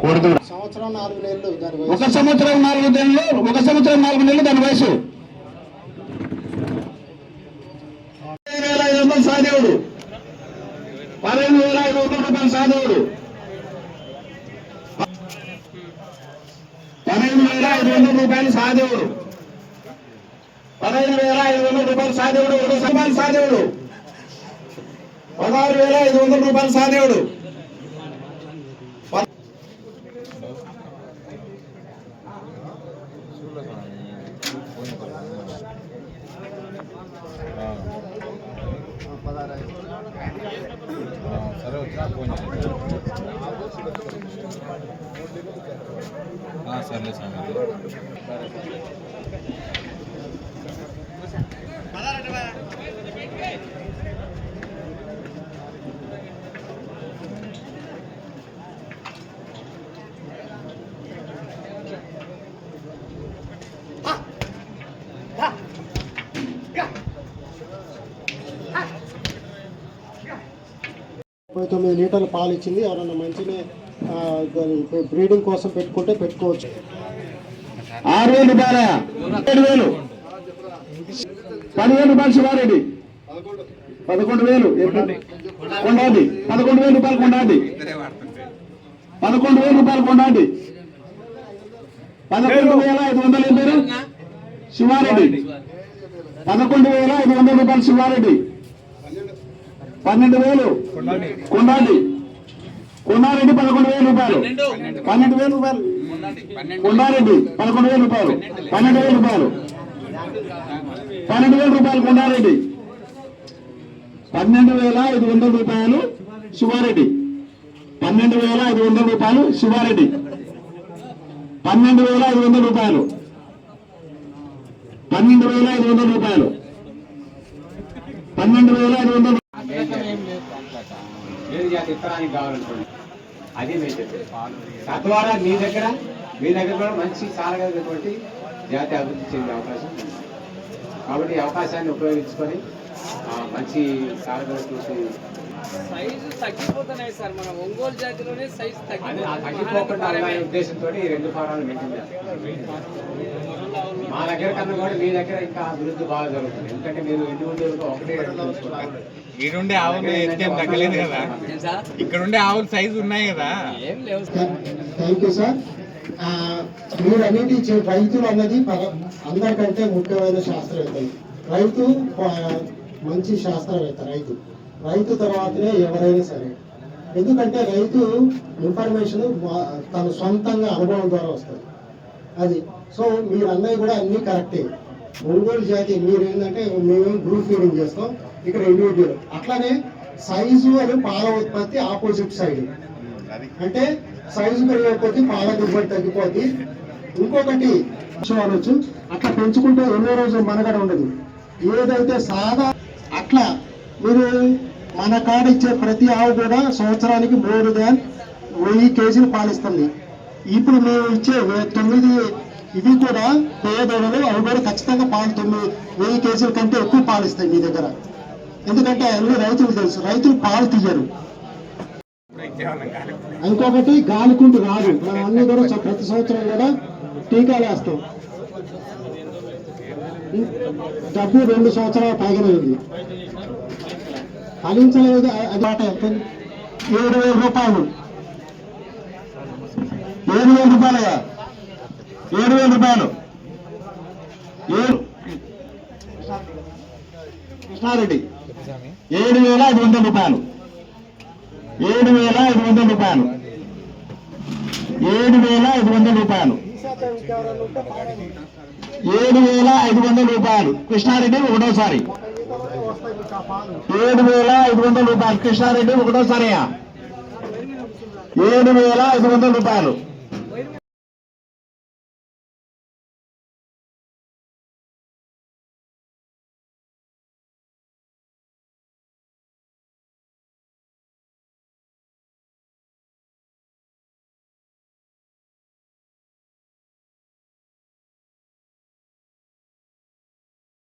కోడిదూడ సంవత్సరం నాలుగు నెలలు దాని ఒక సంవత్సరం నాలుగు నెలలు ఒక సంవత్సరం నాలుగు నెలలు దాని వయసు. పదిహేను వేల ఐదు వందలు సాదేవుడు పదిహేను వేల ఐదు వందల రూపాయలు సాదేవుడు పదిహేను వేల ఐదు వందల రూపాయలు సాదేవుడు పదహైదు వేల ఐదు వందల రూపాయలు సాదేవుడు ఒక రూపాయలు సాదేవుడు పదహారు వేల ఐదు వందల రూపాయలు సాదేవుడు సరే వచ్చినా ఫోన్ చేయండి ఆ, సర్లే స్వామి. ముప్పై తొమ్మిది లీటర్ల పాలు ఇచ్చింది. ఎవరన్నా మంచిగా బ్రీడింగ్ కోసం పెట్టుకుంటే పెట్టుకోవచ్చు. ఆరు వేలు రూపాయల. ఏడు వేలు. పదివేలు రూపాయలు శివారెడ్డి. పదకొండు వేలు. కొండాది. పదకొండు వేలు రూపాయలు కొండాది. పదకొండు వేల రూపాయలు కొండాది. పదకొండు వేల ఐదు వందలు ఏం పేరు? శివారెడ్డి. పదకొండు వేల ఐదు వందల రూపాయలు శివారెడ్డి. పన్నెండు వేలు. కొండాది కొండారెడ్డి పదకొండు వేల రూపాయలు. పన్నెండు. వేల రూపాయలు. కొండారెడ్డి పదకొండు వేల రూపాయలు. పన్నెండు. వేల రూపాయలు. పన్నెండు వేల రూపాయలు కొండారెడ్డి పన్నెండు వేల ఐదు వందల రూపాయలు శివారెడ్డి. పన్నెండు వేల ఐదు వందల రూపాయలు శివారెడ్డి. పన్నెండు వేల ఐదు వందల రూపాయలు. పన్నెండు వేల ఐదు వందల రూపాయలు. పన్నెండు వేల ఐదు వందల చిత్రానికి కావాలనుకోండి. అది మేము చెప్పేది. తద్వారా మీ దగ్గర మీ దగ్గర కూడా మంచి సారగలిగినటువంటి జాతి అభివృద్ధి చెందే అవకాశం ఉంది. కాబట్టి ఈ అవకాశాన్ని ఉపయోగించుకొని ఆ, మంచి సారగలిగినటువంటి సైజు తగ్గిపోతున్నాయి సార్ మన ఒంగోలు జాతిలోనే సైజు తగ్గిపోకుండా ఉద్దేశంతో ఈ రెండు ఫారాలు మెయింటైన్ చేస్తాం మా దగ్గర కన్నా కూడా మీ దగ్గర ఇంకా అభివృద్ధి బాగా జరుగుతుంది. ఎందుకంటే మీరు ఇండివిజువల్గా ఒకటే రేటు చూసుకుంటారు. ఈడుండే ఆవులు ఎత్తేం తగ్గలేదు కదా? ఇక్కడ ఉండే ఆవులు సైజు ఉన్నాయి కదా? ఏం లేవు థ్యాంక్ యూ సార్. మీరు అనేది రైతులు అన్నది అందరికంటే ముఖ్యమైన శాస్త్రవేత్త రైతు మంచి శాస్త్రవేత్త రైతు. రైతు తర్వాతనే ఎవరైనా సరే. ఎందుకంటే రైతు ఇన్ఫర్మేషన్ తన సొంతంగా అనుభవం ద్వారా వస్తుంది. అది. సో మీరు అన్నవి కూడా అన్ని కరెక్టే. ఒంగోలు జాతి మీరు ఏంటంటే మేము గ్రూప్ ఫీడింగ్ చేస్తాం. ఇక్కడ ఇండివిజువల్ అట్లానే సైజు అని పాల ఉత్పత్తి ఆపోజిట్ సైడ్. అంటే సైజు పెరిగిపోతే పాల దిగుబడి తగ్గిపోద్ది. ఇంకొకటి అనొచ్చు అట్లా పెంచుకుంటే ఎన్నో రోజులు మనగడ ఉండదు. ఏదైతే సాధారణ అట్లా మీరు మన కాడ ఇచ్చే ప్రతి ఆవు కూడా సంవత్సరానికి మూడు దాన్ వెయ్యి కేజీలు పాలిస్తుంది. ఇప్పుడు మేము ఇచ్చే తొమ్మిది ఇవి కూడా పేదలు అవి కూడా ఖచ్చితంగా పాలు తొమ్మిది వెయ్యి కేజీల కంటే ఎక్కువ పాలిస్తాయి మీ దగ్గర. ఎందుకంటే అన్ని రైతులు తెలుసు రైతులు పాలు తీయరు. ఇంకొకటి గాలికుంటు రాదు. మనం అన్ని కూడా ప్రతి సంవత్సరం కూడా టీకాలు వేస్తాం. డబ్బు రెండు సంవత్సరాల పైగానే ఉంది. ఫలించలేదు అది మాట ఏడు వేల రూపాయలు. ఏడు వేల రూపాయలయ్యా. ఏడు వేల రూపాయలు. ఏడు కృష్ణారెడ్డి. ఏడు వేల ఐదు వందల రూపాయలు. ఏడు వేల ఐదు వందల రూపాయలు. ఏడు వేల ఐదు వందల రూపాయలు. ఏడు వేల ఐదు వందల రూపాయలు. కృష్ణారెడ్డి ఒకటోసారి. ఏడు వేల ఐదు వందల రూపాయలు. కృష్ణారెడ్డి ఒకటోసారి ఏడు వేల ఐదు వందల రూపాయలు.